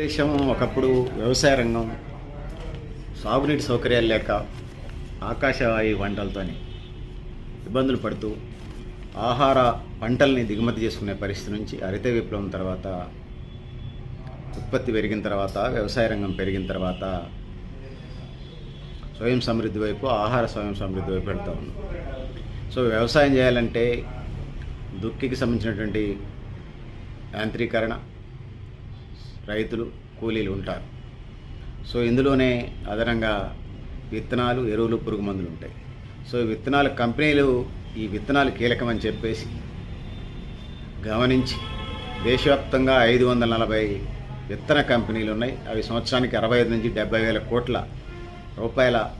దేశం ఒకప్పుడు వ్యవసాయ రంగం సాగునీటి సౌకర్యాలు లేక ఆకాశవాయు పంటలతోని ఇబ్బందులు పడుతూ ఆహార పంటల్ని దిగుమతి చేసుకునే పరిస్థితి నుంచి హరిత విప్లవం తర్వాత ఉత్పత్తి పెరిగిన తర్వాత వ్యవసాయ రంగం పెరిగిన తర్వాత స్వయం సమృద్ధి వైపు ఆహార స్వయం సమృద్ధి వైపు వెళ్తూ ఉన్నాం. సో వ్యవసాయం చేయాలంటే దుక్కికి సంబంధించినటువంటి యాంత్రీకరణ రైతులు కూలీలు ఉంటారు. సో ఇందులోనే అదనంగా విత్తనాలు ఎరువులు పురుగు మందులు ఉంటాయి. సో విత్తనాలు విత్తనాల కంపెనీలు ఈ విత్తనాలు కీలకమని చెప్పేసి గమనించి దేశవ్యాప్తంగా ఐదు వందల నలభై విత్తన కంపెనీలు ఉన్నాయి. అవి సంవత్సరానికి అరవై ఐదు నుంచి డెబ్బై వేల కోట్ల రూపాయల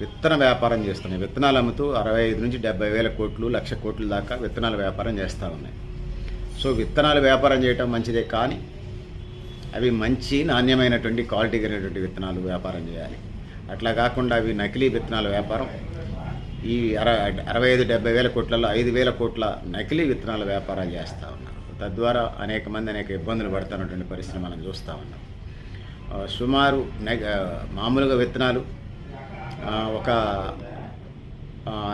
విత్తన వ్యాపారం చేస్తున్నాయి. విత్తనాలు అమ్ముతూ అరవై ఐదు నుంచి డెబ్బై వేల కోట్లు లక్ష కోట్ల దాకా విత్తనాల వ్యాపారం చేస్తూ ఉన్నాయి. సో విత్తనాలు వ్యాపారం చేయటం మంచిదే కానీ అవి మంచి నాణ్యమైనటువంటి క్వాలిటీ కలిగినటువంటి విత్తనాలు వ్యాపారం చేయాలి. అట్లా కాకుండా అవి నకిలీ విత్తనాల వ్యాపారం. ఈ అర అరవై ఐదు డెబ్బై వేల కోట్లలో ఐదు వేల కోట్ల నకిలీ విత్తనాల వ్యాపారాలు చేస్తూ ఉన్నారు. తద్వారా అనేక మంది అనేక ఇబ్బందులు పడుతున్నటువంటి పరిస్థితి మనం చూస్తూ ఉన్నాం. సుమారు నె- మామూలుగా విత్తనాలు ఒక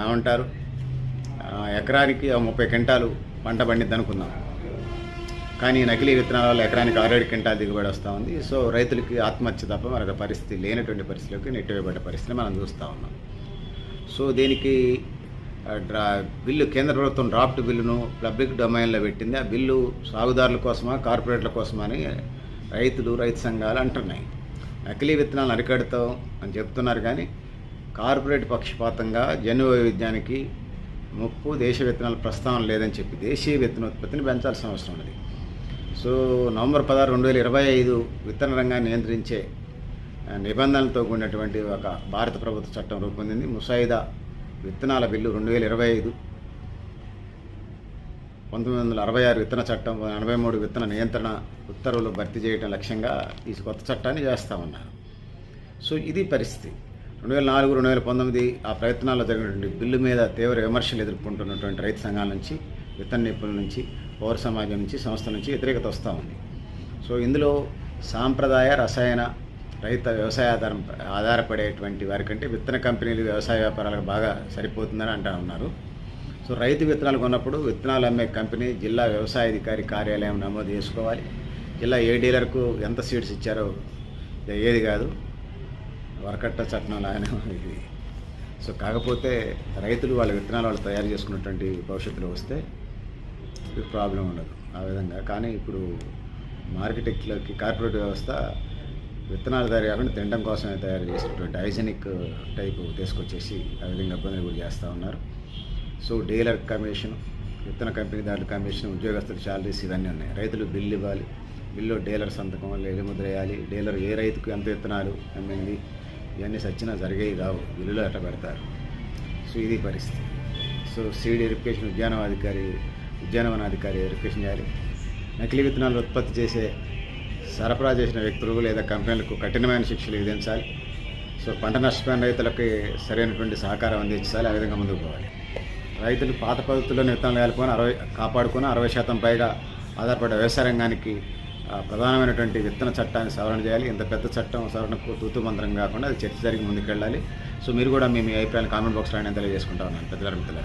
ఏమంటారు? ఎకరానికి ముప్పై క్వింటాలు పంట పండిద్ది అనుకుందాం కానీ నకిలీ విత్తనాల వల్ల ఎకరానికి ఆరేడు క్వింటాల్ దిగుబడి వస్తూ ఉంది. సో రైతులకి ఆత్మహత్య తప్ప మరొక పరిస్థితి లేనటువంటి పరిస్థితిలోకి నెట్టివేయబడ్డ పరిస్థితిని మనం చూస్తూ ఉన్నాం. సో దీనికి డ్రా బిల్లు కేంద్ర ప్రభుత్వం డ్రాఫ్ట్ బిల్లును పబ్లిక్ డొమైన్లో పెట్టింది. ఆ బిల్లు సాగుదారుల కోసమా కార్పొరేట్ల కోసమా అని రైతులు రైతు సంఘాలు అంటున్నాయి. నకిలీ విత్తనాలు అరికడతాం అని చెప్తున్నారు కానీ కార్పొరేట్ పక్షపాతంగా జన్యు వైవిధ్యానికి ముప్పు దేశ విత్తనాల ప్రస్తావన లేదని చెప్పి దేశీయ విత్తనోత్పత్తిని పెంచాల్సిన అవసరం ఉన్నది. సో నవంబర్ పదహారు రెండు వేల ఇరవై ఐదు విత్తన రంగాన్ని నియంత్రించే నిబంధనలతో కూడినటువంటి ఒక భారత ప్రభుత్వ చట్టం రూపొందింది. ముసాయిదా విత్తనాల బిల్లు రెండు వేల ఇరవై ఐదు. పంతొమ్మిది వందల అరవై ఆరు విత్తన చట్టం ఎనభై మూడు విత్తన నియంత్రణ ఉత్తర్వులు భర్తీ చేయడం లక్ష్యంగా ఈ కొత్త చట్టాన్ని చేస్తూ ఉన్నారు. సో ఇది పరిస్థితి. రెండు వేల నాలుగు రెండు వేల పంతొమ్మిది ఆ ప్రయత్నాల్లో జరిగినటువంటి బిల్లు మీద తీవ్ర విమర్శలు ఎదుర్కొంటున్నటువంటి రైతు సంఘాల నుంచి విత్తన నిపుణుల నుంచి పౌర సమాజం నుంచి సంస్థ నుంచి వ్యతిరేకత వస్తూ ఉంది. సో ఇందులో సాంప్రదాయ రసాయన రైత వ్యవసాయ ఆధారం ఆధారపడేటువంటి వారికంటే విత్తన కంపెనీలు వ్యవసాయ వ్యాపారాలకు బాగా సరిపోతుందని అంటా ఉన్నారు. సో రైతు విత్తనాలు కొన్నప్పుడు విత్తనాలు అమ్మే కంపెనీ జిల్లా వ్యవసాయ అధికారి కార్యాలయం నమోదు చేసుకోవాలి. జిల్లా ఏ డీలర్కు ఎంత సీడ్స్ ఇచ్చారో ఏది కాదు. వరకట్ట చట్టం లాగానే ఇది. సో కాకపోతే రైతులు వాళ్ళ విత్తనాలు వాళ్ళు తయారు చేసుకున్నటువంటి భవిష్యత్తులో వస్తే ఇది ప్రాబ్లం ఉండదు ఆ విధంగా. కానీ ఇప్పుడు మార్కెట్లోకి కార్పొరేట్ వ్యవస్థ విత్తనాలు తయారు కాకుండా తినడం కోసమే తయారు చేసినటువంటి హైజెనిక్ టైపు తీసుకొచ్చేసి ఆ విధంగా ఇబ్బందులు కూడా చేస్తూ ఉన్నారు. సో డీలర్ కమిషన్ విత్తన కంపెనీ దాంట్లో కమిషన్ ఉద్యోగస్తుల శాలరీస్ ఇవన్నీ ఉన్నాయి. రైతులు బిల్లు ఇవ్వాలి. బిల్లు డీలర్ సంతకం లేదు ముద్ర వేయాలి. డీలర్ ఏ రైతుకు ఎంత విత్తనాలు అమ్మింది? ఇవన్నీ సచ్చినా జరిగేవి కావు. బిల్లులో అట్ట పెడతారు సో ఇది పరిస్థితి. సో సీడ్ ఇరిఫికేషన్ ఉద్యానవాధికారి ఉద్యానవనాధికారి వెరిఫికేషన్ చేయాలి నకిలీ విత్తనాలు ఉత్పత్తి చేసే సరఫరా చేసిన వ్యక్తులు లేదా కంపెనీలకు కఠినమైన శిక్షలు విధించాలి. సో పంట నష్టపోయిన రైతులకి సరైనటువంటి సహకారం అందించాలి. ఆ విధంగా ముందుకు పోవాలి. రైతులు పాత పద్ధతుల్లో విత్తనాలు కాలుకొని అరవై కాపాడుకొని అరవై శాతం పైగా ఆధారపడే వ్యవసాయ రంగానికి ప్రధానమైనటువంటి విత్తన చట్టాన్ని సవరణ చేయాలి. ఇంత పెద్ద చట్టం సవరణకు తూతు మంత్రం కాకుండా అది చర్చ జరిగి ముందుకెళ్ళాలి. సో మీరు కూడా మీ అభిప్రాయాన్ని కామెంట్ బాక్స్లో ఆయన తెలియజేసుకుంటా ఉన్నాను. పెద్దల మిత్రులు